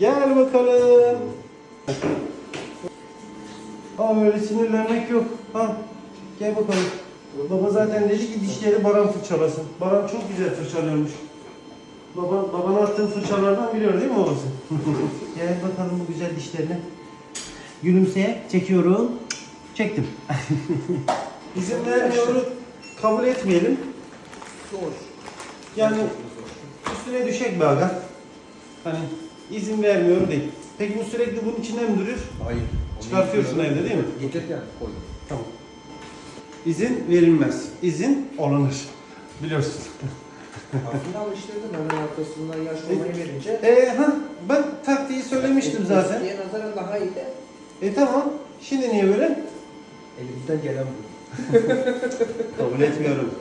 Gel bakalım. Aa öyle sinirlenmek yok. Ha. Gel bakalım. Baba zaten dedi ki dişleri Baran fırçalasın. Baran çok güzel fırçalıyormuş. Baba, babana attığın fırçalardan biliyor değil mi babası? Gel bakalım bu güzel dişlerini. Gülümseye. Çekiyorum. Çektim. İzin vermiyoru kabul etmeyelim. Zor. Yani üstüne düşecek be aga. Hani izin vermiyorum değil. Peki bu sürekli bunun içinde mi duruyor? Hayır. Çıkartıyorsun evde değil mi? Getir yani koy. Tamam. İzin verilmez. İzin alınır. Biliyorsun. Aslında alıştırdım hemen arkasından yaş olmayı verince. Ee, ha, ben taktiği söylemiştim zaten. Eskiye nazaran daha iyi de E tamam. Şimdi niye böyle? elimizden gelen bu. Kabul etmiyorum.